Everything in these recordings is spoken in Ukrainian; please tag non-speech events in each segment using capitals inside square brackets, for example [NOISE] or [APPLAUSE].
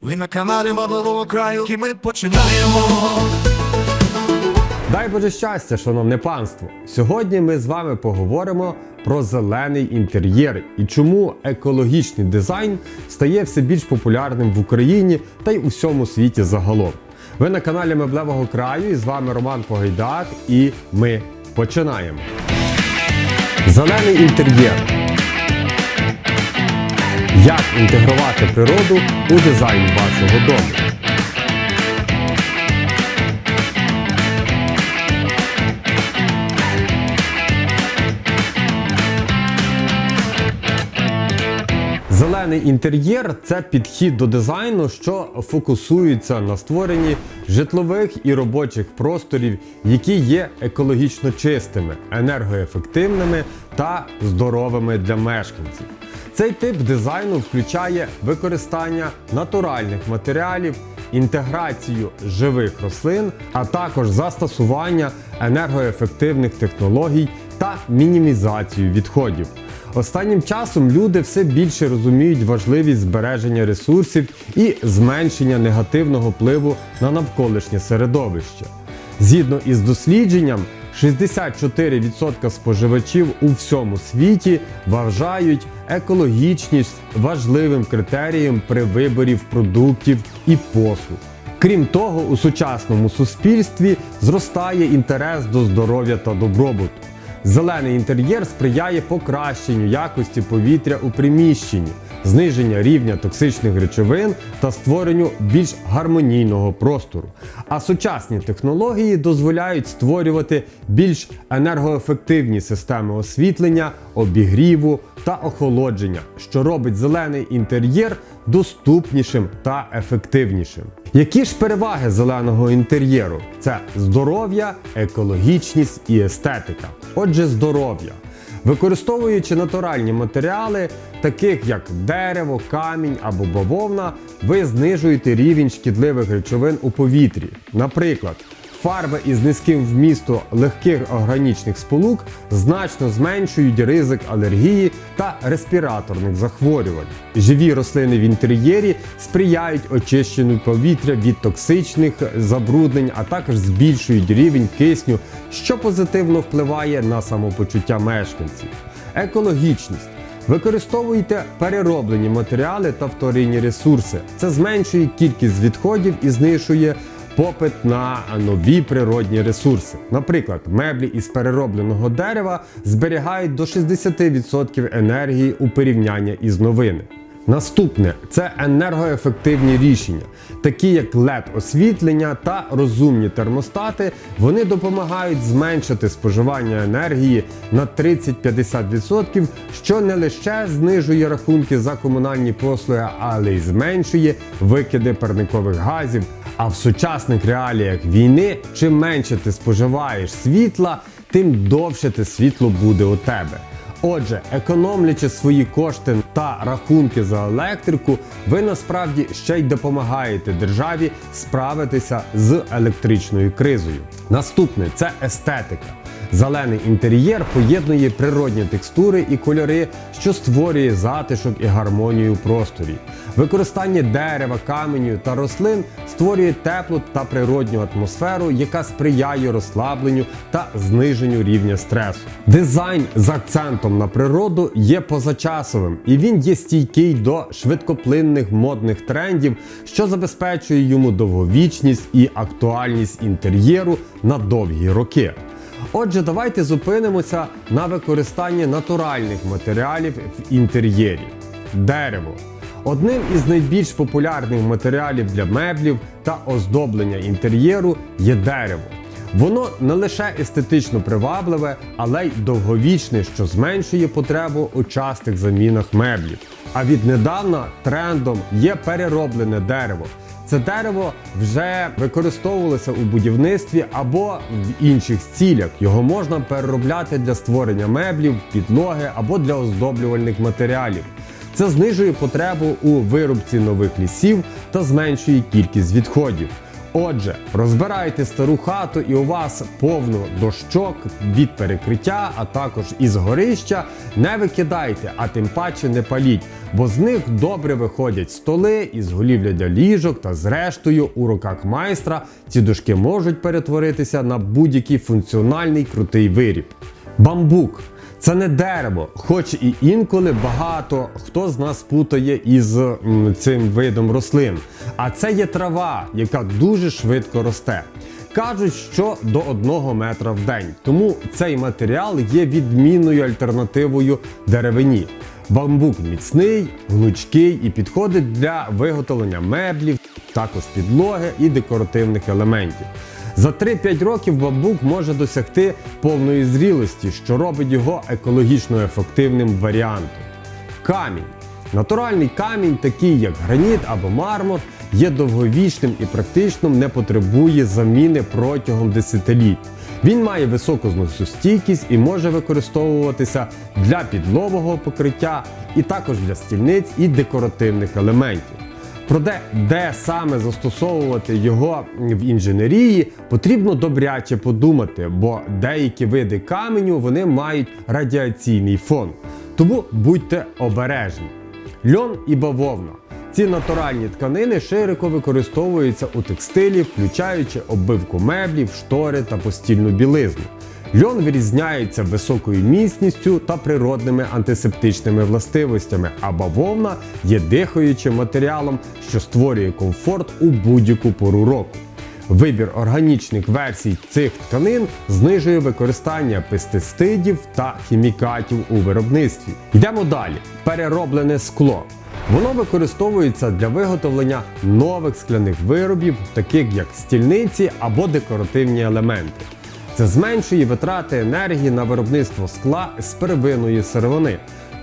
Ви на каналі Модового краю, і ми починаємо. Дай Боже щастя, шановне панство! Сьогодні ми з вами поговоримо про зелений інтер'єр і чому екологічний дизайн стає все більш популярним в Україні та й у всьому світі загалом. Ви на каналі Меблевого краю і з вами Роман Погайдак, і ми починаємо. Зелений інтер'єр. Як інтегрувати природу у дизайн вашого дому? Зелений інтер'єр це підхід до дизайну, що фокусується на створенні житлових і робочих просторів, які є екологічно чистими, енергоефективними та здоровими для мешканців. Цей тип дизайну включає використання натуральних матеріалів, інтеграцію живих рослин, а також застосування енергоефективних технологій та мінімізацію відходів. Останнім часом люди все більше розуміють важливість збереження ресурсів і зменшення негативного впливу на навколишнє середовище. Згідно із дослідженням, 64% споживачів у всьому світі вважають екологічність важливим критерієм при виборі продуктів і послуг. Крім того, у сучасному суспільстві зростає інтерес до здоров'я та добробуту. Зелений інтер'єр сприяє покращенню якості повітря у приміщенні, зниженню рівня токсичних речовин та створенню більш гармонійного простору. А сучасні технології дозволяють створювати більш енергоефективні системи освітлення, обігріву та охолодження, що робить зелений інтер'єр доступнішим та ефективнішим. Які ж переваги зеленого інтер'єру? Це здоров'я, екологічність і естетика. Отже, здоров'я. Використовуючи натуральні матеріали, таких як дерево, камінь або бавовна, ви знижуєте рівень шкідливих речовин у повітрі. Наприклад, фарби із низьким вмістом легких органічних сполук значно зменшують ризик алергії та респіраторних захворювань. Живі рослини в інтер'єрі сприяють очищенню повітря від токсичних забруднень, а також збільшують рівень кисню, що позитивно впливає на самопочуття мешканців. Екологічність. Використовуйте перероблені матеріали та вторинні ресурси. Це зменшує кількість відходів і знижує попит на нові природні ресурси. Наприклад, меблі із переробленого дерева зберігають до 60% енергії у порівнянні із новини. Наступне це енергоефективні рішення, такі як led освітлення та розумні термостати. Вони допомагають зменшити споживання енергії на 30-50%, що не лише знижує рахунки за комунальні послуги, але й зменшує викиди парникових газів. А в сучасних реаліях війни, чим менше ти споживаєш світла, тим довше те світло буде у тебе. Отже, економлячи свої кошти та рахунки за електрику, ви насправді ще й допомагаєте державі справитися з електричною кризою. Наступне це естетика. Зелений інтер'єр поєднує природні текстури і кольори, що створює затишок і гармонію у просторі. Використання дерева, каменю та рослин створює теплу та природню атмосферу, яка сприяє розслабленню та зниженню рівня стресу. Дизайн з акцентом на природу є позачасовим і він є стійкий до швидкоплинних модних трендів, що забезпечує йому довговічність і актуальність інтер'єру на довгі роки. Отже, давайте зупинимося на використанні натуральних матеріалів в інтер'єрі. Дерево. Одним із найбільш популярних матеріалів для меблів та оздоблення інтер'єру є дерево. Воно не лише естетично привабливе, але й довговічне, що зменшує потребу у частих замінах меблів. А віднедавна трендом є перероблене дерево. Це дерево вже використовувалося у будівництві або в інших цілях. Його можна переробляти для створення меблів, підлоги або для оздоблювальних матеріалів. Це знижує потребу у вирубці нових лісів та зменшує кількість відходів. Отже, розбирайте стару хату і у вас повно дощок від перекриття, а також із горища. Не викидайте, а тим паче не паліть. Бо з них добре виходять столи із голівля для ліжок та зрештою у руках майстра ці дошки можуть перетворитися на будь-який функціональний крутий виріб. Бамбук це не дерево, хоч і інколи багато хто з нас путає із цим видом рослин. А це є трава, яка дуже швидко росте. Кажуть, що до 1 метра в день. Тому цей матеріал є відмінною альтернативою деревині. Бамбук міцний, гнучкий і підходить для виготовлення меблів, також підлоги і декоративних елементів. За 3-5 років бамбук може досягти повної зрілості, що робить його екологічно ефективним варіантом. Камінь. Натуральний камінь, такий як граніт або мармур, є довговічним і практично не потребує заміни протягом десятиліть. Він має високу зносостійкість і може використовуватися для підлогового покриття, і також для стільниць і декоративних елементів. Про де, де саме застосовувати його в інженерії, потрібно добряче подумати, бо деякі види каменю вони мають радіаційний фон. Тому будьте обережні. Льон і бавовна. Ці натуральні тканини широко використовуються у текстилі, включаючи оббивку меблів, штори та постільну білизну. Льон вирізняється високою міцністю та природними антисептичними властивостями, а бавовна є дихаючим матеріалом, що створює комфорт у будь-яку пору року. Вибір органічних версій цих тканин знижує використання пестицидів та хімікатів у виробництві. Йдемо далі. Перероблене скло. Воно використовується для виготовлення нових скляних виробів, таких як стільниці або декоративні елементи. Це зменшує витрати енергії на виробництво скла з первинної сировини.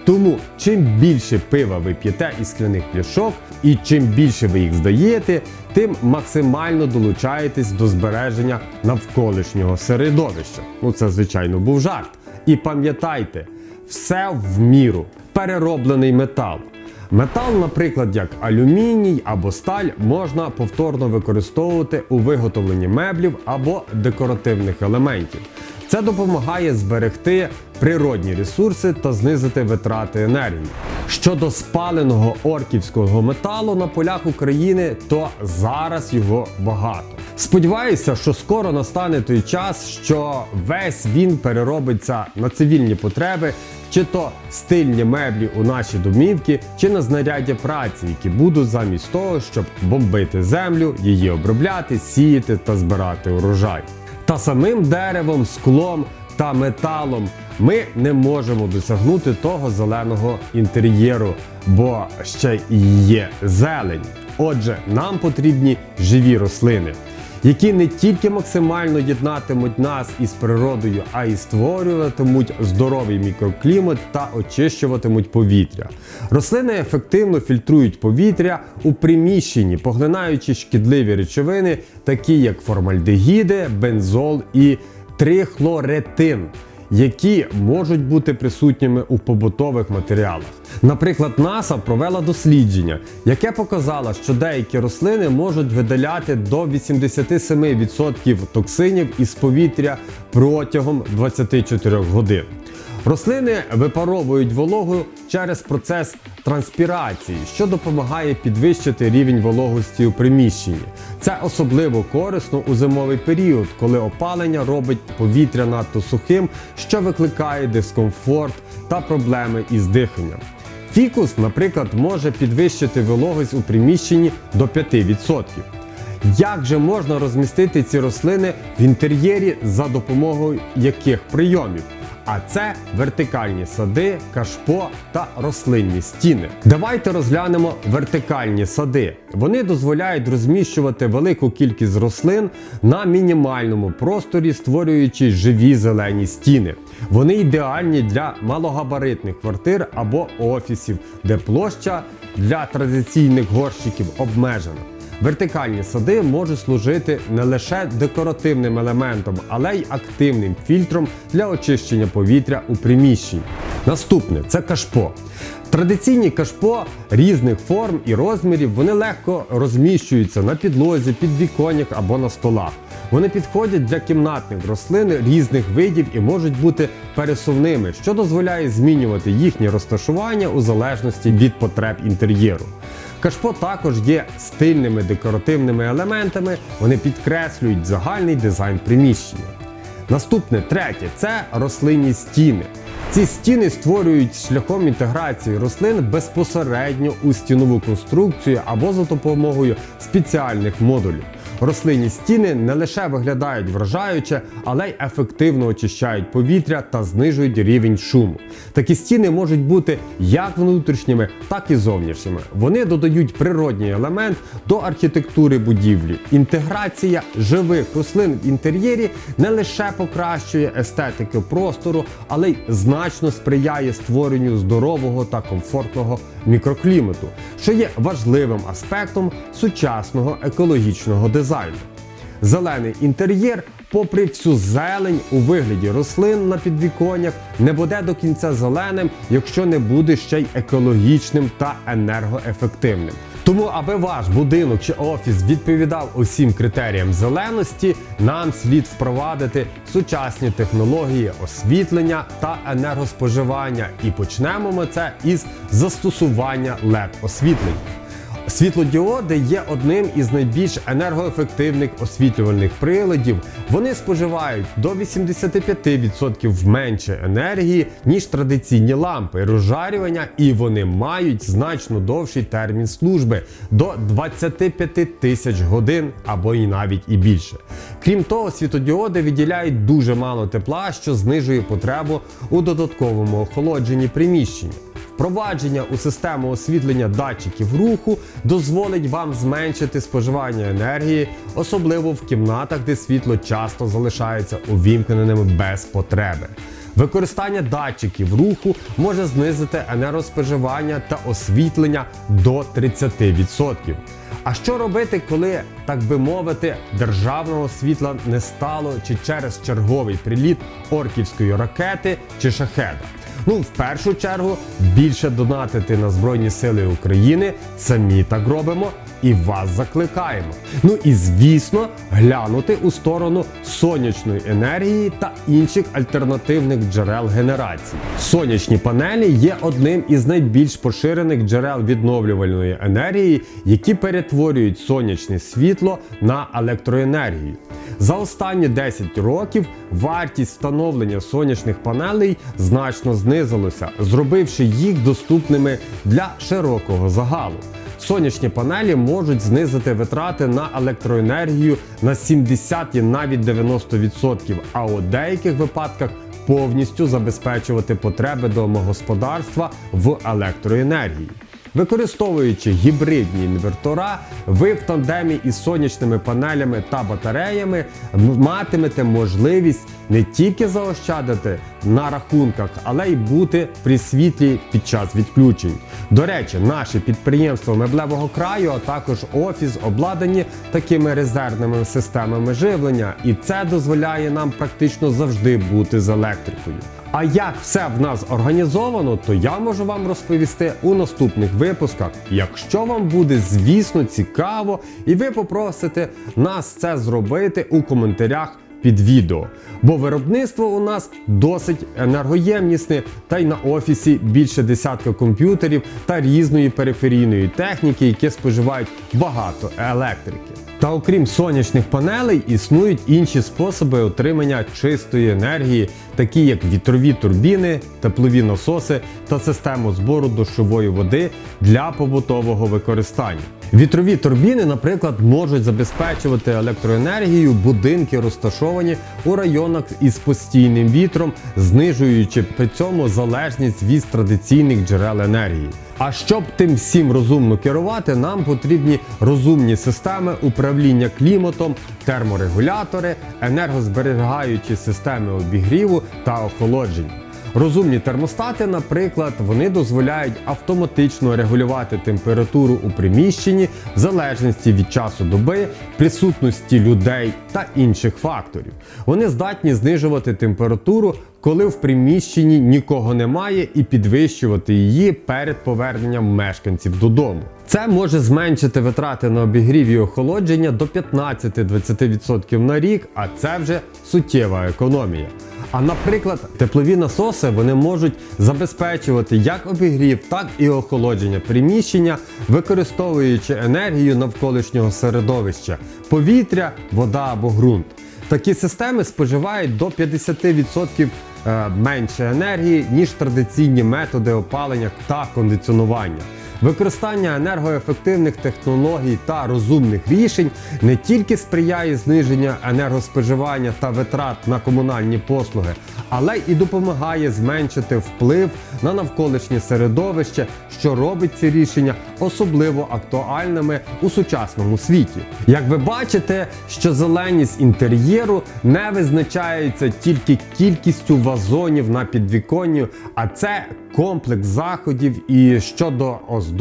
Тому чим більше пива ви п'єте із скляних пляшок, і чим більше ви їх здаєте, тим максимально долучаєтесь до збереження навколишнього середовища. Ну це звичайно був жарт. І пам'ятайте, все в міру. Перероблений метал. Метал, наприклад, як алюміній або сталь, можна повторно використовувати у виготовленні меблів або декоративних елементів. Це допомагає зберегти природні ресурси та знизити витрати енергії. Щодо спаленого орківського металу на полях України, то зараз його багато. Сподіваюся, що скоро настане той час, що весь він переробиться на цивільні потреби, чи то стильні меблі у наші домівки, чи на знаряддя праці, які будуть замість того, щоб бомбити землю, її обробляти, сіяти та збирати урожай. Та самим деревом, склом та металом ми не можемо досягнути того зеленого інтер'єру, бо ще і є зелень. Отже, нам потрібні живі рослини, які не тільки максимально єднатимуть нас із природою, а й створюватимуть здоровий мікроклімат та очищуватимуть повітря. Рослини ефективно фільтрують повітря у приміщенні, поглинаючи шкідливі речовини, такі як формальдегіди, бензол і трихлоретин які можуть бути присутніми у побутових матеріалах. Наприклад, НАСА провела дослідження, яке показало, що деякі рослини можуть видаляти до 87% токсинів із повітря протягом 24 годин. Рослини випаровують вологу через процес транспірації, що допомагає підвищити рівень вологості у приміщенні. Це особливо корисно у зимовий період, коли опалення робить повітря надто сухим, що викликає дискомфорт та проблеми із диханням. Фікус, наприклад, може підвищити вологість у приміщенні до 5%. Як же можна розмістити ці рослини в інтер'єрі за допомогою яких прийомів? А це вертикальні сади, кашпо та рослинні стіни. Давайте розглянемо вертикальні сади. Вони дозволяють розміщувати велику кількість рослин на мінімальному просторі, створюючи живі зелені стіни. Вони ідеальні для малогабаритних квартир або офісів, де площа для традиційних горщиків обмежена. Вертикальні сади можуть служити не лише декоративним елементом, але й активним фільтром для очищення повітря у приміщенні. Наступне це кашпо. Традиційні кашпо різних форм і розмірів вони легко розміщуються на підлозі, під віконнях або на столах. Вони підходять для кімнатних рослин різних видів і можуть бути пересувними, що дозволяє змінювати їхнє розташування у залежності від потреб інтер'єру. Кашпо також є стильними декоративними елементами, вони підкреслюють загальний дизайн приміщення. Наступне третє це рослинні стіни. Ці стіни створюють шляхом інтеграції рослин безпосередньо у стінову конструкцію або за допомогою спеціальних модулів. Рослинні стіни не лише виглядають вражаюче, але й ефективно очищають повітря та знижують рівень шуму. Такі стіни можуть бути як внутрішніми, так і зовнішніми. Вони додають природній елемент до архітектури будівлі. Інтеграція живих рослин в інтер'єрі не лише покращує естетику простору, але й значно сприяє створенню здорового та комфортного мікроклімату, що є важливим аспектом сучасного екологічного дизайну. Зелений інтер'єр, попри всю зелень у вигляді рослин на підвіконнях, не буде до кінця зеленим, якщо не буде ще й екологічним та енергоефективним. Тому, аби ваш будинок чи офіс відповідав усім критеріям зеленості, нам слід впровадити сучасні технології освітлення та енергоспоживання. І почнемо ми це із застосування led освітлення. Світлодіоди є одним із найбільш енергоефективних освітлювальних приладів. Вони споживають до 85% менше енергії, ніж традиційні лампи розжарювання, і вони мають значно довший термін служби до 25 тисяч годин або і навіть і більше. Крім того, світлодіоди виділяють дуже мало тепла, що знижує потребу у додатковому охолодженні приміщення. Впровадження у систему освітлення датчиків руху дозволить вам зменшити споживання енергії, особливо в кімнатах, де світло часто залишається увімкненим без потреби. Використання датчиків руху може знизити енергоспоживання та освітлення до 30%. А що робити, коли, так би мовити, державного світла не стало чи через черговий приліт орківської ракети чи шахеда? Ну, в першу чергу, більше донатити на Збройні Сили України самі так робимо і вас закликаємо. Ну і звісно, глянути у сторону сонячної енергії та інших альтернативних джерел генерації. Сонячні панелі є одним із найбільш поширених джерел відновлювальної енергії, які перетворюють сонячне світло на електроенергію. За останні 10 років вартість встановлення сонячних панелей значно знизилася, зробивши їх доступними для широкого загалу. Сонячні панелі можуть знизити витрати на електроенергію на 70 і навіть 90%, а у деяких випадках повністю забезпечувати потреби домогосподарства в електроенергії. Використовуючи гібридні інвертора, ви в тандемі із сонячними панелями та батареями матимете можливість не тільки заощадити на рахунках, але й бути при світлі під час відключень. До речі, наші підприємства меблевого краю, а також офіс обладнані такими резервними системами живлення, і це дозволяє нам практично завжди бути з електрикою. А як все в нас організовано, то я можу вам розповісти у наступних випусках. Якщо вам буде, звісно, цікаво, і ви попросите нас це зробити у коментарях під відео. Бо виробництво у нас досить енергоємнісне, та й на офісі більше десятка комп'ютерів та різної периферійної техніки, які споживають багато електрики. Та окрім сонячних панелей, існують інші способи отримання чистої енергії, такі як вітрові турбіни, теплові насоси та систему збору дощової води для побутового використання. Вітрові турбіни, наприклад, можуть забезпечувати електроенергію будинки, розташовані у районах із постійним вітром, знижуючи при цьому залежність від традиційних джерел енергії. А щоб тим всім розумно керувати, нам потрібні розумні системи управління кліматом, терморегулятори, енергозберігаючі системи обігріву та охолодження. Розумні термостати, наприклад, вони дозволяють автоматично регулювати температуру у приміщенні в залежності від часу доби, присутності людей та інших факторів. Вони здатні знижувати температуру, коли в приміщенні нікого немає, і підвищувати її перед поверненням мешканців додому. Це може зменшити витрати на обігрів і охолодження до 15-20% на рік, а це вже суттєва економія. А наприклад, теплові насоси вони можуть забезпечувати як обігрів, так і охолодження приміщення, використовуючи енергію навколишнього середовища, повітря, вода або ґрунт. Такі системи споживають до 50% е, менше енергії, ніж традиційні методи опалення та кондиціонування. Використання енергоефективних технологій та розумних рішень не тільки сприяє зниженню енергоспоживання та витрат на комунальні послуги, але і допомагає зменшити вплив на навколишнє середовище, що робить ці рішення особливо актуальними у сучасному світі. Як ви бачите, що зеленість інтер'єру не визначається тільки кількістю вазонів на підвіконні, а це комплекс заходів і щодо оздоблення,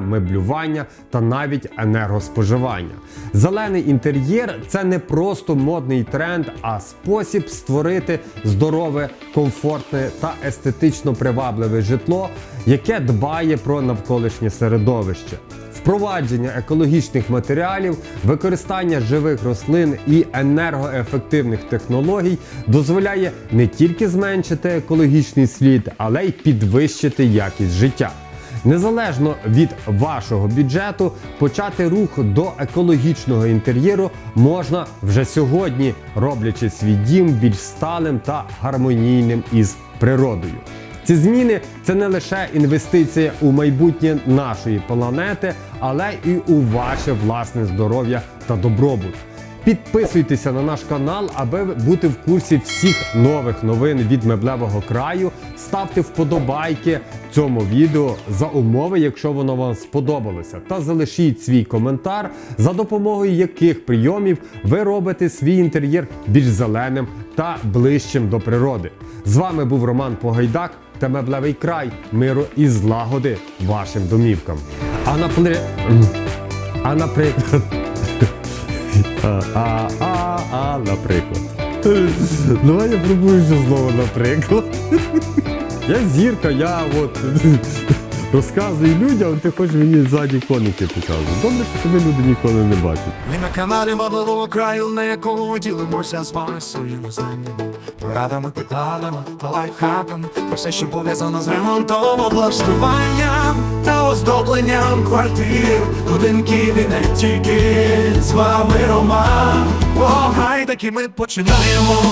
меблювання та навіть енергоспоживання. Зелений інтер'єр це не просто модний тренд, а спосіб створити здорове, комфортне та естетично привабливе житло, яке дбає про навколишнє середовище. Впровадження екологічних матеріалів, використання живих рослин і енергоефективних технологій дозволяє не тільки зменшити екологічний слід, але й підвищити якість життя. Незалежно від вашого бюджету, почати рух до екологічного інтер'єру можна вже сьогодні, роблячи свій дім більш сталим та гармонійним із природою. Ці зміни це не лише інвестиція у майбутнє нашої планети, але і у ваше власне здоров'я та добробут. Підписуйтеся на наш канал, аби бути в курсі всіх нових новин від меблевого краю. Ставте вподобайки цьому відео за умови, якщо воно вам сподобалося, та залишіть свій коментар, за допомогою яких прийомів ви робите свій інтер'єр більш зеленим та ближчим до природи. З вами був Роман Погайдак та меблевий край миру і злагоди вашим домівкам. А напри... А наприклад. [LAUGHS] А, а, а, наприклад. [LAUGHS] Давай я пробую знову, наприклад. Я зірка, я от [LAUGHS] розказую людям, ти хочеш мені ззаді коники показувати. Добре, що тебе люди ніколи не бачать. Ми на каналі Модливого краю, на якому ділимося з вами своїми знаннями, порадами, прикладами та лайфхаками, про все, що пов'язано з ремонтом, облаштуванням та оздобленням квартир, і не тільки з вами Роман. О, гай, таки ми починаємо.